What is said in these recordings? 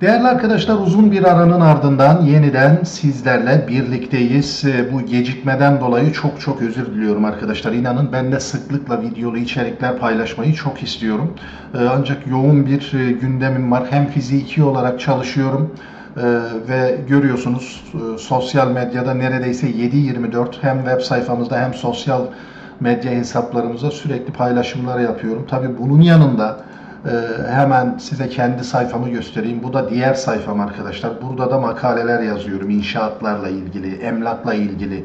Değerli arkadaşlar uzun bir aranın ardından yeniden sizlerle birlikteyiz. Ee, Bu gecikmeden dolayı çok çok özür diliyorum arkadaşlar. İnanın ben de sıklıkla videolu içerikler paylaşmayı çok istiyorum. Ee, Ancak yoğun bir e, gündemim var. Hem fiziki olarak çalışıyorum e, ve görüyorsunuz e, sosyal medyada neredeyse 7-24 hem web sayfamızda hem sosyal medya hesaplarımıza sürekli paylaşımlar yapıyorum. Tabii bunun yanında ee, hemen size kendi sayfamı göstereyim. Bu da diğer sayfam arkadaşlar. Burada da makaleler yazıyorum. İnşaatlarla ilgili, emlakla ilgili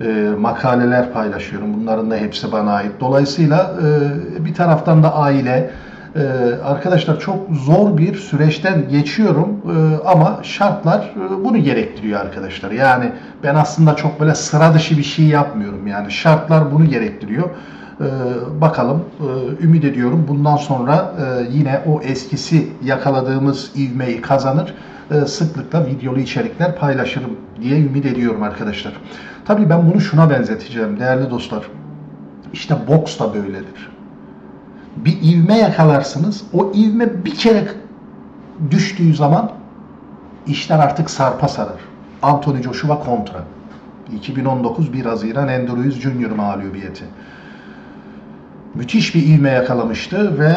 e, makaleler paylaşıyorum. Bunların da hepsi bana ait. Dolayısıyla e, bir taraftan da aile, e, arkadaşlar çok zor bir süreçten geçiyorum ama şartlar bunu gerektiriyor arkadaşlar. Yani ben aslında çok böyle sıra dışı bir şey yapmıyorum. Yani şartlar bunu gerektiriyor. Ee, bakalım Ee, ümit ediyorum bundan sonra e, yine o eskisi yakaladığımız ivmeyi kazanır e, sıklıkla videolu içerikler paylaşırım diye ümit ediyorum arkadaşlar. Tabii ben bunu şuna benzeteceğim değerli dostlar. İşte boks da böyledir. Bir ivme yakalarsınız. O ivme bir kere düştüğü zaman işler artık sarpa sarar. Anthony Joshua kontra. 2019 1 Haziran Andrew Junior mağlubiyeti müthiş bir ivme yakalamıştı ve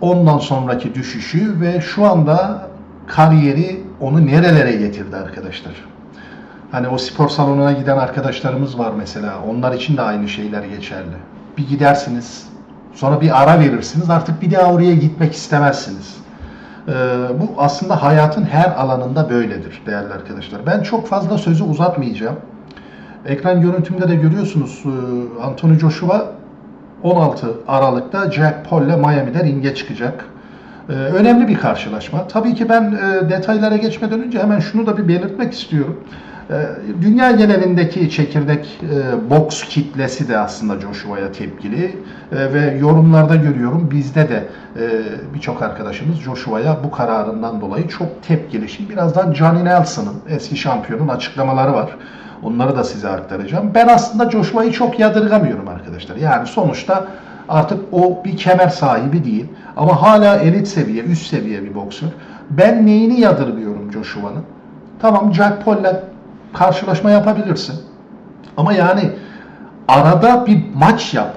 ondan sonraki düşüşü ve şu anda kariyeri onu nerelere getirdi arkadaşlar. Hani o spor salonuna giden arkadaşlarımız var mesela. Onlar için de aynı şeyler geçerli. Bir gidersiniz, sonra bir ara verirsiniz. Artık bir daha oraya gitmek istemezsiniz. Ee, bu aslında hayatın her alanında böyledir değerli arkadaşlar. Ben çok fazla sözü uzatmayacağım. Ekran görüntümde de görüyorsunuz e, Anthony Joshua 16 Aralık'ta Jack ile Miami'de ringe çıkacak. Ee, önemli bir karşılaşma. Tabii ki ben e, detaylara geçmeden önce hemen şunu da bir belirtmek istiyorum. Ee, dünya genelindeki çekirdek e, boks kitlesi de aslında Joshua'ya tepkili E, ve yorumlarda görüyorum bizde de e, birçok arkadaşımız Joshua'ya bu kararından dolayı çok tepkili. Şimdi birazdan Johnny Nelson'ın eski şampiyonun açıklamaları var. Onları da size aktaracağım. Ben aslında Joshua'yı çok yadırgamıyorum arkadaşlar. Yani sonuçta artık o bir kemer sahibi değil. Ama hala elit seviye, üst seviye bir boksör. Ben neyini yadırgıyorum Joshua'nın? Tamam Jack Paul'le karşılaşma yapabilirsin. Ama yani arada bir maç yap.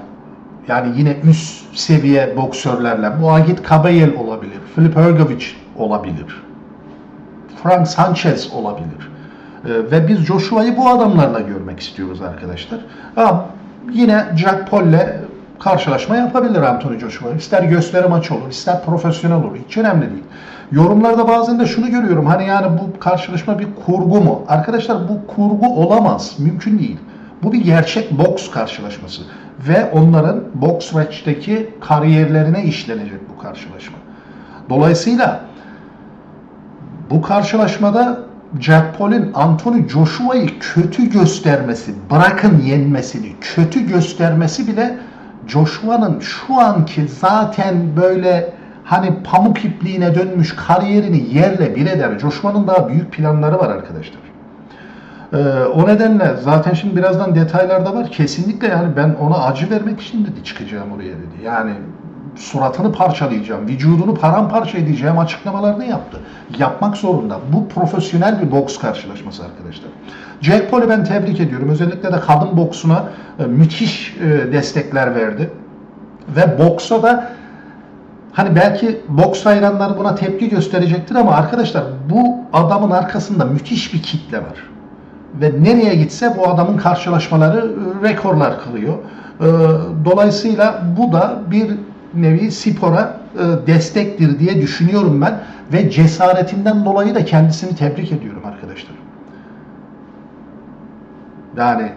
Yani yine üst seviye boksörlerle. Muagit Kabayel olabilir. Filip Hrgovic olabilir. Frank Sanchez olabilir. Ee, ve biz Joshua'yı bu adamlarla görmek istiyoruz arkadaşlar. Ha, yine Jack Paul'le karşılaşma yapabilir Anthony Joshua. İster gösteri maçı olur, ister profesyonel olur. Hiç önemli değil. Yorumlarda bazen de şunu görüyorum. Hani yani bu karşılaşma bir kurgu mu? Arkadaşlar bu kurgu olamaz. Mümkün değil. Bu bir gerçek boks karşılaşması. Ve onların boks match'teki kariyerlerine işlenecek bu karşılaşma. Dolayısıyla bu karşılaşmada Jack Paul'in Anthony Joshua'yı kötü göstermesi, bırakın yenmesini, kötü göstermesi bile Joshua'nın şu anki zaten böyle hani pamuk ipliğine dönmüş kariyerini yerle bir eder. Joshua'nın daha büyük planları var arkadaşlar. Ee, o nedenle zaten şimdi birazdan detaylarda var. Kesinlikle yani ben ona acı vermek için dedi çıkacağım oraya dedi. Yani suratını parçalayacağım, vücudunu paramparça edeceğim açıklamalarını yaptı. Yapmak zorunda. Bu profesyonel bir boks karşılaşması arkadaşlar. Jack Paul'u ben tebrik ediyorum. Özellikle de kadın boksuna e, müthiş e, destekler verdi. Ve boksa da Hani belki boks hayranları buna tepki gösterecektir ama arkadaşlar bu adamın arkasında müthiş bir kitle var. Ve nereye gitse bu adamın karşılaşmaları e, rekorlar kırıyor. Dolayısıyla bu da bir nevi spora e, destektir diye düşünüyorum ben. Ve cesaretinden dolayı da kendisini tebrik ediyorum arkadaşlar. Yani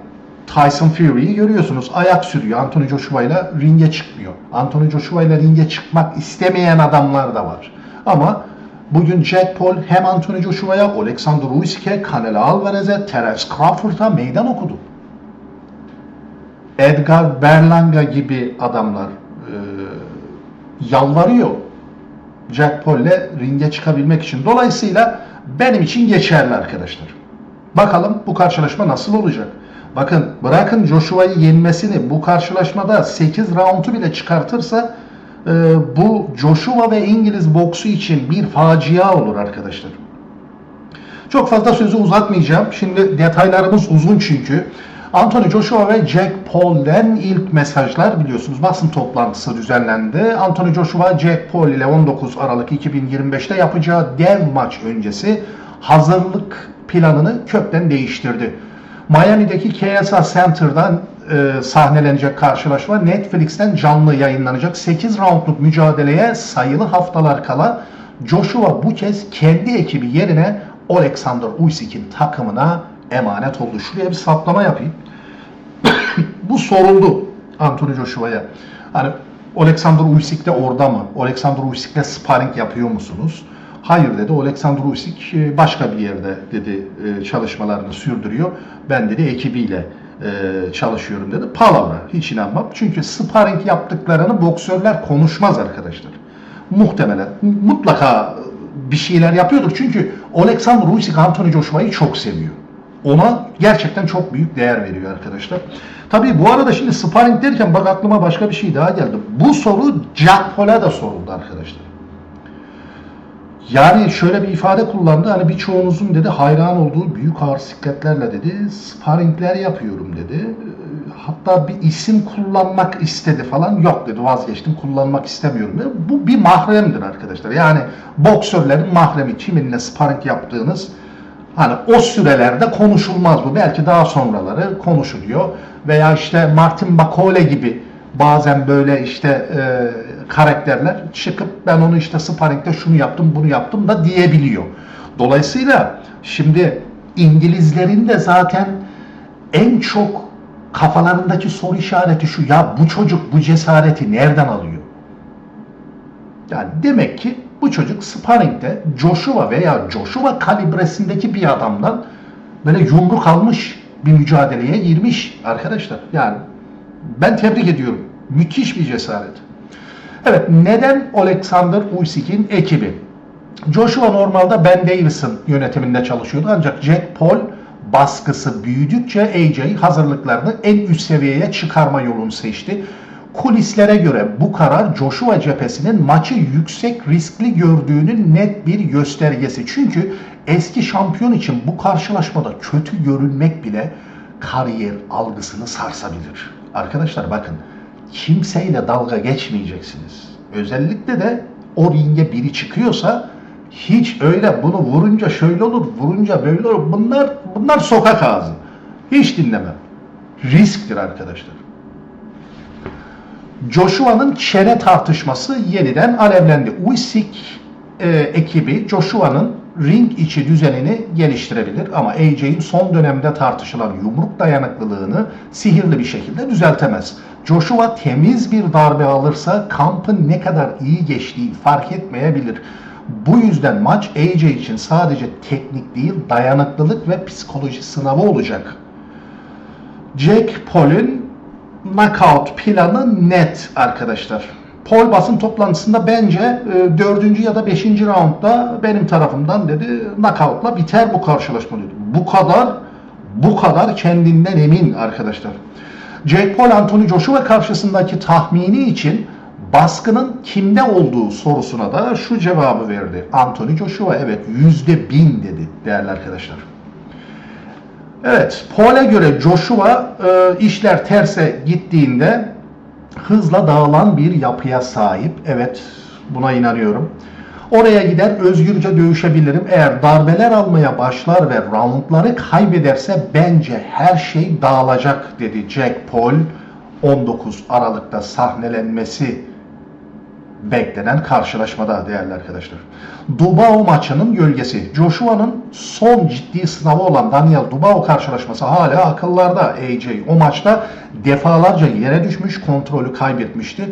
Tyson Fury'yi görüyorsunuz. Ayak sürüyor. Anthony Joshua ile ringe çıkmıyor. Anthony Joshua ile ringe çıkmak istemeyen adamlar da var. Ama bugün Jack Paul hem Anthony Joshua'ya, Alexander Usyk'e, Canelo Alvarez'e, Terence Crawford'a meydan okudu. Edgar Berlanga gibi adamlar yalvarıyor Jack Paul'le ringe çıkabilmek için. Dolayısıyla benim için geçerli arkadaşlar. Bakalım bu karşılaşma nasıl olacak? Bakın bırakın Joshua'yı yenmesini bu karşılaşmada 8 roundu bile çıkartırsa e, bu Joshua ve İngiliz boksu için bir facia olur arkadaşlar. Çok fazla sözü uzatmayacağım. Şimdi detaylarımız uzun çünkü. Anthony Joshua ve Jack Paul'den ilk mesajlar biliyorsunuz basın toplantısı düzenlendi. Anthony Joshua Jack Paul ile 19 Aralık 2025'te yapacağı dev maç öncesi hazırlık planını kökten değiştirdi. Miami'deki KSA Center'dan e, sahnelenecek karşılaşma Netflix'ten canlı yayınlanacak 8 roundluk mücadeleye sayılı haftalar kala Joshua bu kez kendi ekibi yerine Alexander Usyk'in takımına emanet oldu. Şuraya bir saplama yapayım. bu soruldu Anthony Joshua'ya. Hani Alexander Usyk de orada mı? Alexander Usyk'le sparring yapıyor musunuz? Hayır dedi. Alexander Usyk e, başka bir yerde dedi e, çalışmalarını sürdürüyor. Ben dedi ekibiyle e, çalışıyorum dedi. Palavra. Hiç inanmam. Çünkü sparring yaptıklarını boksörler konuşmaz arkadaşlar. Muhtemelen. Mutlaka bir şeyler yapıyordur. Çünkü Alexander Usyk Anthony Joshua'yı çok seviyor. Ona gerçekten çok büyük değer veriyor arkadaşlar. Tabii bu arada şimdi sparring derken bak aklıma başka bir şey daha geldi. Bu soru Jack Paul'a da soruldu arkadaşlar. Yani şöyle bir ifade kullandı. Hani birçoğunuzun dedi hayran olduğu büyük ağır sikletlerle dedi sparringler yapıyorum dedi. Hatta bir isim kullanmak istedi falan. Yok dedi vazgeçtim kullanmak istemiyorum dedi. Bu bir mahremdir arkadaşlar. Yani boksörlerin mahremi kiminle sparring yaptığınız Hani o sürelerde konuşulmaz bu. Belki daha sonraları konuşuluyor. Veya işte Martin Bakole gibi bazen böyle işte e, karakterler çıkıp ben onu işte sparringde şunu yaptım bunu yaptım da diyebiliyor. Dolayısıyla şimdi İngilizlerin de zaten en çok kafalarındaki soru işareti şu ya bu çocuk bu cesareti nereden alıyor? Yani demek ki bu çocuk sparringde Joshua veya Joshua kalibresindeki bir adamdan böyle yumruk almış bir mücadeleye girmiş arkadaşlar. Yani ben tebrik ediyorum. Müthiş bir cesaret. Evet neden Alexander Usyk'in ekibi? Joshua normalde Ben Davis'in yönetiminde çalışıyordu ancak Jack Paul baskısı büyüdükçe AJ hazırlıklarını en üst seviyeye çıkarma yolunu seçti. Kulislere göre bu karar Joshua cephesinin maçı yüksek riskli gördüğünün net bir göstergesi. Çünkü eski şampiyon için bu karşılaşmada kötü görünmek bile kariyer algısını sarsabilir. Arkadaşlar bakın kimseyle dalga geçmeyeceksiniz. Özellikle de o ringe biri çıkıyorsa hiç öyle bunu vurunca şöyle olur, vurunca böyle olur. Bunlar bunlar sokak ağzı. Hiç dinlemem. Risktir arkadaşlar. Joshua'nın çene tartışması yeniden alevlendi. Usyk e, ekibi Joshua'nın ring içi düzenini geliştirebilir ama AJ'in son dönemde tartışılan yumruk dayanıklılığını sihirli bir şekilde düzeltemez. Joshua temiz bir darbe alırsa kampın ne kadar iyi geçtiği fark etmeyebilir. Bu yüzden maç AJ için sadece teknik değil dayanıklılık ve psikoloji sınavı olacak. Jack Paul'ün knockout planı net arkadaşlar. Paul basın toplantısında bence e, 4. ya da 5. roundda benim tarafımdan dedi knockoutla biter bu karşılaşma dedi. Bu kadar bu kadar kendinden emin arkadaşlar. Jake Paul Anthony Joshua karşısındaki tahmini için baskının kimde olduğu sorusuna da şu cevabı verdi. Anthony Joshua evet yüzde bin dedi değerli arkadaşlar. Evet, Paul'e göre Joshua e, işler terse gittiğinde hızla dağılan bir yapıya sahip. Evet, buna inanıyorum. Oraya gider özgürce dövüşebilirim. Eğer darbeler almaya başlar ve roundları kaybederse bence her şey dağılacak dedi Jack Paul. 19 Aralık'ta sahnelenmesi beklenen karşılaşmada değerli arkadaşlar. Dubao maçının gölgesi. Joshua'nın son ciddi sınavı olan Daniel Dubao karşılaşması hala akıllarda AJ. O maçta defalarca yere düşmüş, kontrolü kaybetmişti.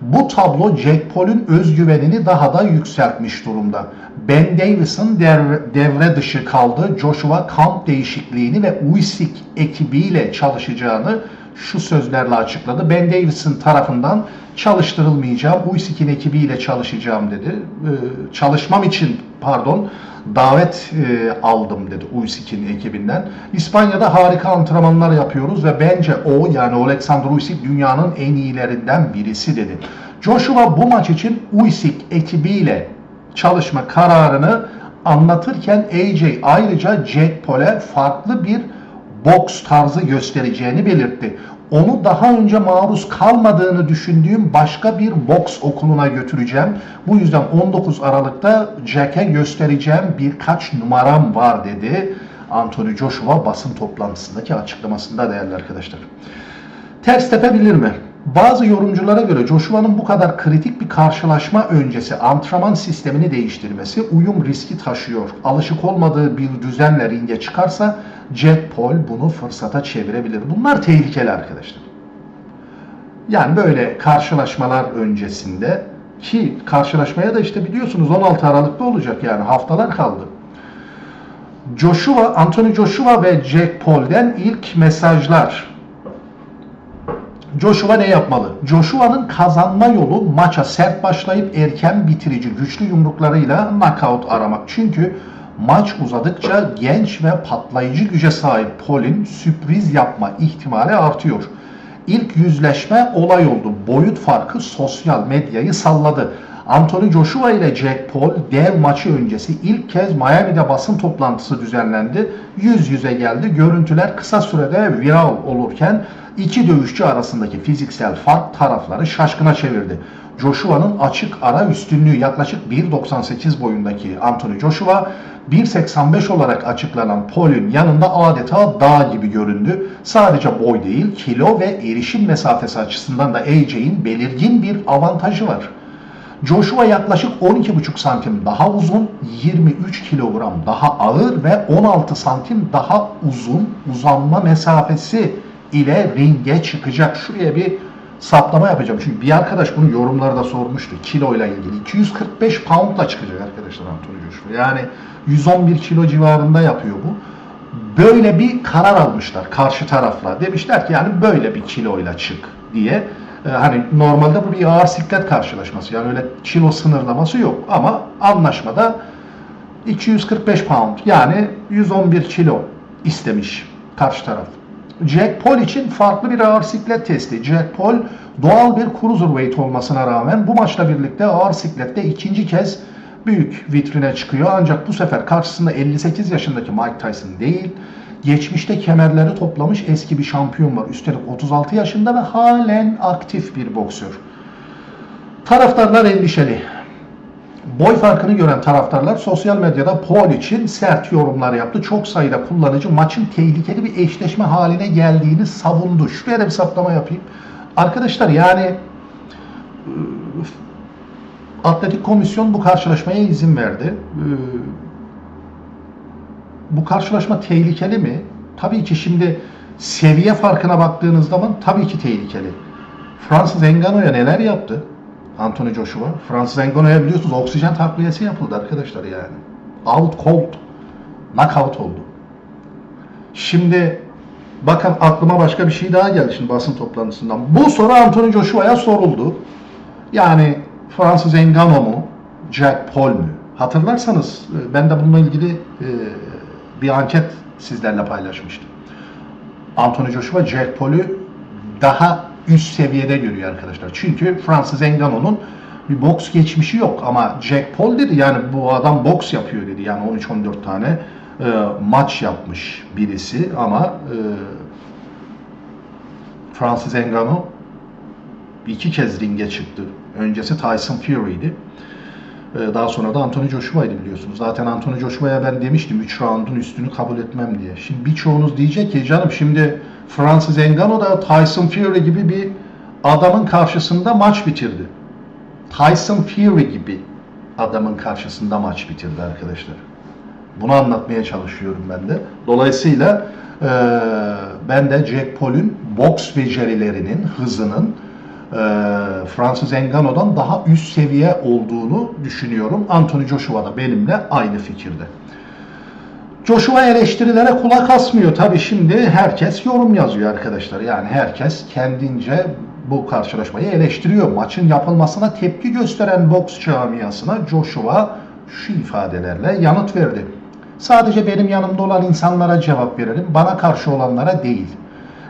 Bu tablo Jack Paul'ün özgüvenini daha da yükseltmiş durumda. Ben Davis'ın devre, devre dışı kaldı. Joshua kamp değişikliğini ve Usyk ekibiyle çalışacağını şu sözlerle açıkladı. Ben Davis'in tarafından çalıştırılmayacağım, Usyk'in ekibiyle çalışacağım dedi. Ee, çalışmam için pardon davet e, aldım dedi Usyk'in ekibinden. İspanya'da harika antrenmanlar yapıyoruz ve bence o yani Alexander Usyk dünyanın en iyilerinden birisi dedi. Joshua bu maç için Usyk ekibiyle çalışma kararını anlatırken AJ ayrıca Jack Paul'e farklı bir boks tarzı göstereceğini belirtti. Onu daha önce maruz kalmadığını düşündüğüm başka bir boks okuluna götüreceğim. Bu yüzden 19 Aralık'ta Jack'e göstereceğim birkaç numaram var dedi. Anthony Joshua basın toplantısındaki açıklamasında değerli arkadaşlar. Ters tepebilir mi? Bazı yorumculara göre Joshua'nın bu kadar kritik bir karşılaşma öncesi antrenman sistemini değiştirmesi uyum riski taşıyor. Alışık olmadığı bir düzenle ringe çıkarsa Paul bunu fırsata çevirebilir. Bunlar tehlikeli arkadaşlar. Yani böyle karşılaşmalar öncesinde ki karşılaşmaya da işte biliyorsunuz 16 Aralık'ta olacak yani haftalar kaldı. Joshua, Anthony Joshua ve Jack Paul'den ilk mesajlar. Joshua ne yapmalı? Joshua'nın kazanma yolu maça sert başlayıp erken bitirici güçlü yumruklarıyla knockout aramak. Çünkü maç uzadıkça genç ve patlayıcı güce sahip Paul'in sürpriz yapma ihtimali artıyor. İlk yüzleşme olay oldu. Boyut farkı sosyal medyayı salladı. Anthony Joshua ile Jack Paul dev maçı öncesi ilk kez Miami'de basın toplantısı düzenlendi. Yüz yüze geldi. Görüntüler kısa sürede viral olurken iki dövüşçü arasındaki fiziksel fark tarafları şaşkına çevirdi. Joshua'nın açık ara üstünlüğü yaklaşık 1.98 boyundaki Anthony Joshua 1.85 olarak açıklanan Paul'ün yanında adeta dağ gibi göründü. Sadece boy değil, kilo ve erişim mesafesi açısından da AJ'in belirgin bir avantajı var. Joshua yaklaşık 12,5 santim daha uzun, 23 kilogram daha ağır ve 16 santim daha uzun uzanma mesafesi ile ringe çıkacak. Şuraya bir saplama yapacağım. Çünkü bir arkadaş bunu yorumlarda sormuştu. Kilo ile ilgili. 245 poundla çıkacak arkadaşlar Anthony Joshua. Yani 111 kilo civarında yapıyor bu. Böyle bir karar almışlar karşı tarafla. Demişler ki yani böyle bir kiloyla çık diye. Ee, hani normalde bu bir ağır siklet karşılaşması. Yani öyle kilo sınırlaması yok. Ama anlaşmada 245 pound yani 111 kilo istemiş karşı taraf. Jack Paul için farklı bir ağır siklet testi. Jack Paul doğal bir cruiserweight olmasına rağmen bu maçla birlikte ağır siklette ikinci kez büyük vitrine çıkıyor. Ancak bu sefer karşısında 58 yaşındaki Mike Tyson değil, geçmişte kemerleri toplamış eski bir şampiyon var. Üstelik 36 yaşında ve halen aktif bir boksör. Taraftarlar endişeli. Boy farkını gören taraftarlar sosyal medyada Paul için sert yorumlar yaptı. Çok sayıda kullanıcı maçın tehlikeli bir eşleşme haline geldiğini savundu. Şuraya da bir saplama yapayım. Arkadaşlar yani e, Atletik Komisyon bu karşılaşmaya izin verdi. E, Bu karşılaşma tehlikeli mi? Tabii ki şimdi seviye farkına baktığınız zaman tabii ki tehlikeli. Fransız Engano'ya neler yaptı? Anthony Joshua. Fransız Engano'ya biliyorsunuz oksijen takviyesi yapıldı arkadaşlar yani. Out cold. Knockout oldu. Şimdi bakın aklıma başka bir şey daha geldi şimdi basın toplantısından. Bu soru Anthony Joshua'ya soruldu. Yani Fransız Engano mu? Jack Paul mu? Hatırlarsanız e, ben de bununla ilgili e, bir anket sizlerle paylaşmıştım. Anthony Joshua Jack Paul'ü daha üst seviyede görüyor arkadaşlar. Çünkü Fransız Engano'nun bir boks geçmişi yok ama Jack Paul dedi yani bu adam boks yapıyor dedi. Yani 13-14 tane e, maç yapmış birisi ama e, Francis Ngannou iki kez ringe çıktı. Öncesi Tyson Fury'ydi. Ee, Daha sonra da Anthony Joshua'ydı biliyorsunuz. Zaten Anthony Joshua'ya ben demiştim 3 roundun üstünü kabul etmem diye. Şimdi birçoğunuz diyecek ki canım şimdi Francis Ngannou da Tyson Fury gibi bir adamın karşısında maç bitirdi. Tyson Fury gibi adamın karşısında maç bitirdi arkadaşlar. Bunu anlatmaya çalışıyorum ben de. Dolayısıyla eee, ben de Jack Paul'ün boks becerilerinin, hızının eee Francis Ngannou'dan daha üst seviye olduğunu düşünüyorum. Anthony Joshua da benimle aynı fikirde. Joshua eleştirilere kulak asmıyor. Tabii şimdi herkes yorum yazıyor arkadaşlar. Yani herkes kendince bu karşılaşmayı eleştiriyor. Maçın yapılmasına tepki gösteren boks camiasına Joshua şu ifadelerle yanıt verdi. Sadece benim yanımda olan insanlara cevap verelim. Bana karşı olanlara değil.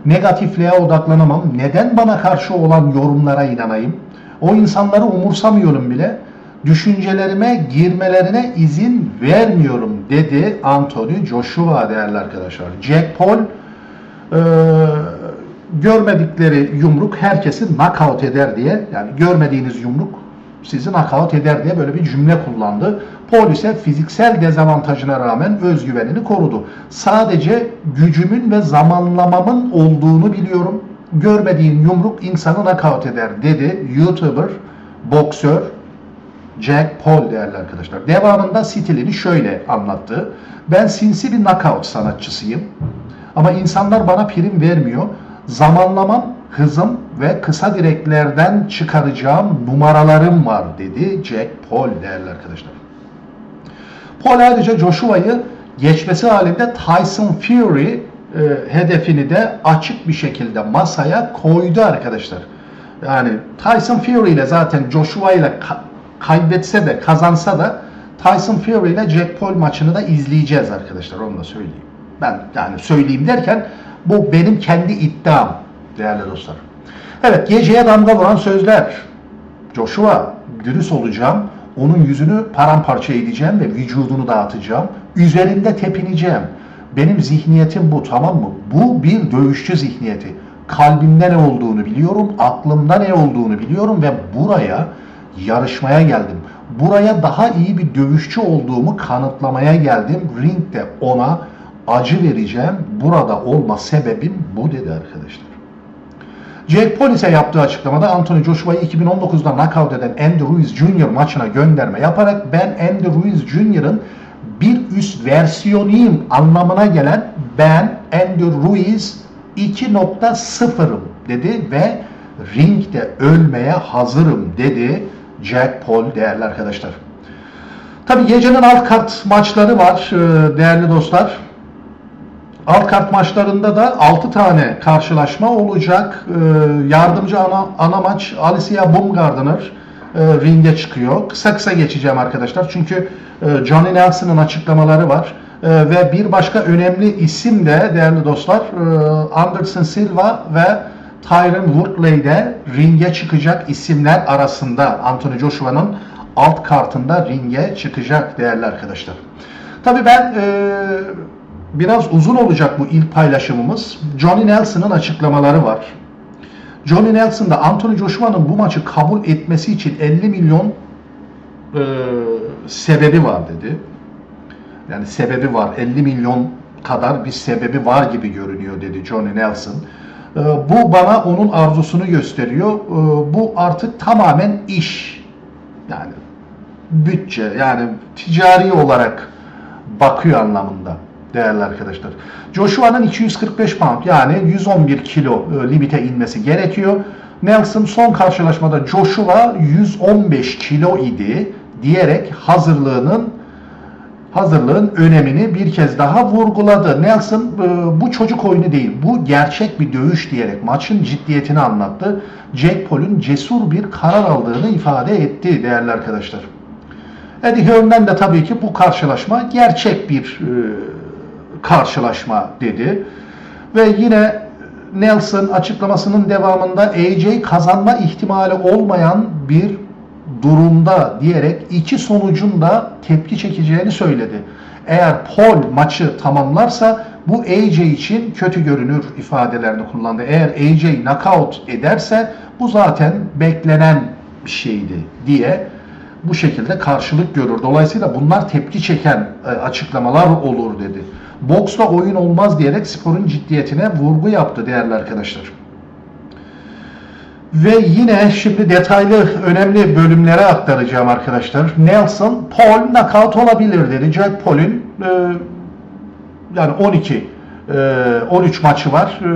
Negatifliğe odaklanamam. Neden bana karşı olan yorumlara inanayım? O insanları umursamıyorum bile. Düşüncelerime girmelerine izin vermiyorum dedi Anthony Joshua değerli arkadaşlar. Jack Paul e, görmedikleri yumruk herkesi knockout eder diye yani görmediğiniz yumruk sizi knockout eder diye böyle bir cümle kullandı. Paul ise fiziksel dezavantajına rağmen özgüvenini korudu. Sadece gücümün ve zamanlamamın olduğunu biliyorum. Görmediğin yumruk insanı knockout eder dedi YouTuber, boksör Jack Paul değerli arkadaşlar. Devamında stilini şöyle anlattı. Ben sinsi bir knockout sanatçısıyım. Ama insanlar bana prim vermiyor. Zamanlamam, hızım ve kısa direklerden çıkaracağım numaralarım var dedi Jack Paul değerli arkadaşlar. Paul ayrıca Joshua'yı geçmesi halinde Tyson Fury e, hedefini de açık bir şekilde masaya koydu arkadaşlar. Yani Tyson Fury ile zaten Joshua ile kaybetse de kazansa da Tyson Fury ile Jack Paul maçını da izleyeceğiz arkadaşlar onu da söyleyeyim. Ben yani söyleyeyim derken bu benim kendi iddiam değerli dostlar. Evet geceye damga vuran sözler. Joshua dürüst olacağım. Onun yüzünü paramparça edeceğim ve vücudunu dağıtacağım. Üzerinde tepineceğim. Benim zihniyetim bu tamam mı? Bu bir dövüşçü zihniyeti. Kalbimde ne olduğunu biliyorum, aklımda ne olduğunu biliyorum ve buraya yarışmaya geldim. Buraya daha iyi bir dövüşçü olduğumu kanıtlamaya geldim. Ringde ona acı vereceğim. Burada olma sebebim bu dedi arkadaşlar. Jack Paul ise yaptığı açıklamada Anthony Joshua'yı 2019'da knockout eden Andy Ruiz Jr. maçına gönderme yaparak ben Andy Ruiz Jr.'ın bir üst versiyonuyum anlamına gelen ben Andy Ruiz 2.0'ım dedi ve ringde ölmeye hazırım dedi Jack Paul değerli arkadaşlar. Tabi gecenin alt kart maçları var e, değerli dostlar. Alt kart maçlarında da 6 tane karşılaşma olacak. Ee, yardımcı ana, ana maç Alicia Baumgardner e, ringe çıkıyor. Kısa kısa geçeceğim arkadaşlar. Çünkü e, Johnny Nelson'ın açıklamaları var. E, ve bir başka önemli isim de değerli dostlar e, Anderson Silva ve Tyron Woodley de ringe çıkacak isimler arasında. Anthony Joshua'nın alt kartında ringe çıkacak değerli arkadaşlar. Tabii ben e, biraz uzun olacak bu ilk paylaşımımız. Johnny Nelson'ın açıklamaları var. Johnny Nelson da Anthony Joshua'nın bu maçı kabul etmesi için 50 milyon e, sebebi var dedi. Yani sebebi var. 50 milyon kadar bir sebebi var gibi görünüyor dedi Johnny Nelson. E, bu bana onun arzusunu gösteriyor. E, bu artık tamamen iş. Yani bütçe yani ticari olarak bakıyor anlamında değerli arkadaşlar. Joshua'nın 245 pound yani 111 kilo e, limite inmesi gerekiyor. Nelson son karşılaşmada Joshua 115 kilo idi diyerek hazırlığının hazırlığın önemini bir kez daha vurguladı. Nelson e, bu çocuk oyunu değil, bu gerçek bir dövüş diyerek maçın ciddiyetini anlattı. Jack Paul'un cesur bir karar aldığını ifade etti değerli arkadaşlar. Eddie Hearn'den de tabii ki bu karşılaşma gerçek bir e, karşılaşma dedi. Ve yine Nelson açıklamasının devamında AJ kazanma ihtimali olmayan bir durumda diyerek iki sonucun da tepki çekeceğini söyledi. Eğer Paul maçı tamamlarsa bu AJ için kötü görünür ifadelerini kullandı. Eğer AJ knockout ederse bu zaten beklenen bir şeydi diye bu şekilde karşılık görür. Dolayısıyla bunlar tepki çeken e, açıklamalar olur dedi. Boksla oyun olmaz diyerek sporun ciddiyetine vurgu yaptı değerli arkadaşlar. Ve yine şimdi detaylı önemli bölümlere aktaracağım arkadaşlar. Nelson, Paul knockout olabilir dedi. Jack Paul'ün e, yani 12 e, 13 maçı var. E,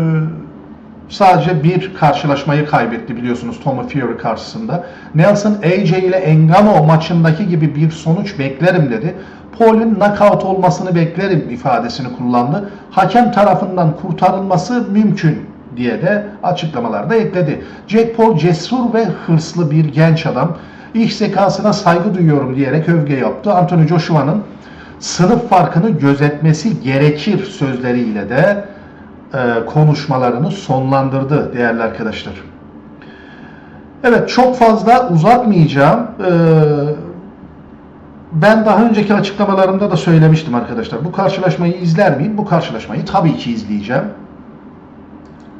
sadece bir karşılaşmayı kaybetti biliyorsunuz Tommy Fury karşısında. Nelson AJ ile Engano maçındaki gibi bir sonuç beklerim dedi. Paul'ün knockout olmasını beklerim ifadesini kullandı. Hakem tarafından kurtarılması mümkün diye de açıklamalarda ekledi. Jack Paul cesur ve hırslı bir genç adam. İş zekasına saygı duyuyorum diyerek övgü yaptı. Anthony Joshua'nın sınıf farkını gözetmesi gerekir sözleriyle de e, konuşmalarını sonlandırdı değerli arkadaşlar. Evet çok fazla uzatmayacağım. Ee, ben daha önceki açıklamalarımda da söylemiştim arkadaşlar. Bu karşılaşmayı izler miyim? Bu karşılaşmayı tabii ki izleyeceğim.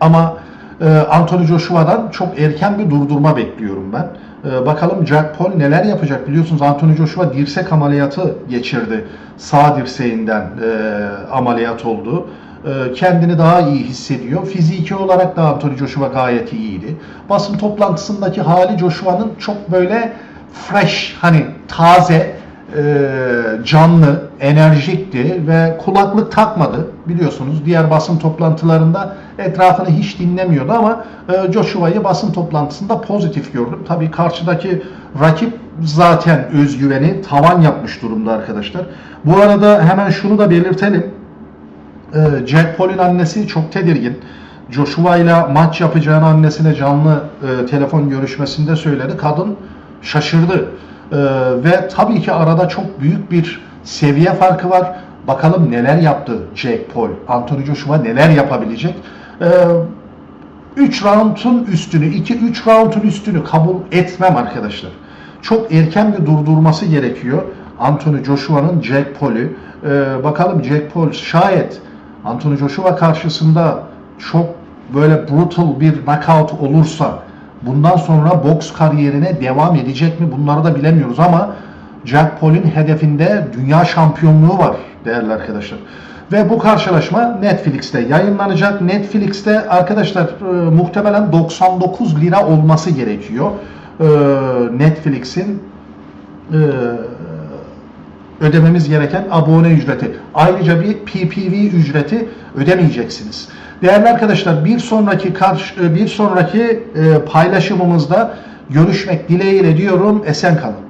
Ama e, Anthony Joshua'dan çok erken bir durdurma bekliyorum ben. E, bakalım Jack Paul neler yapacak biliyorsunuz Anthony Joshua dirsek ameliyatı geçirdi. Sağ dirseğinden e, ameliyat oldu. E, kendini daha iyi hissediyor. Fiziki olarak da Anthony Joshua gayet iyiydi. Basın toplantısındaki hali Joshua'nın çok böyle fresh hani taze canlı, enerjikti ve kulaklık takmadı. Biliyorsunuz diğer basın toplantılarında etrafını hiç dinlemiyordu ama e, Joshua'yı basın toplantısında pozitif gördüm. Tabii karşıdaki rakip zaten özgüveni tavan yapmış durumda arkadaşlar. Bu arada hemen şunu da belirtelim. E, Jack Paul'ün annesi çok tedirgin. Joshua ile maç yapacağını annesine canlı e, telefon görüşmesinde söyledi. Kadın şaşırdı. E, ve tabii ki arada çok büyük bir seviye farkı var. Bakalım neler yaptı Jack Paul. Anthony Joshua neler yapabilecek. E, 3 roundun üstünü, 2-3 roundun üstünü kabul etmem arkadaşlar. Çok erken bir durdurması gerekiyor. Anthony Joshua'nın Jack Paul'ü. Ee, bakalım Jack Paul şayet Anthony Joshua karşısında çok böyle brutal bir knockout olursa bundan sonra boks kariyerine devam edecek mi bunları da bilemiyoruz ama Jack Paul'ün hedefinde dünya şampiyonluğu var değerli arkadaşlar. Ve bu karşılaşma Netflix'te yayınlanacak. Netflix'te arkadaşlar e, muhtemelen 99 lira olması gerekiyor. E, Netflix'in e, ödememiz gereken abone ücreti. Ayrıca bir PPV ücreti ödemeyeceksiniz. Değerli arkadaşlar bir sonraki karşı, bir sonraki e, paylaşımımızda görüşmek dileğiyle diyorum. Esen kalın.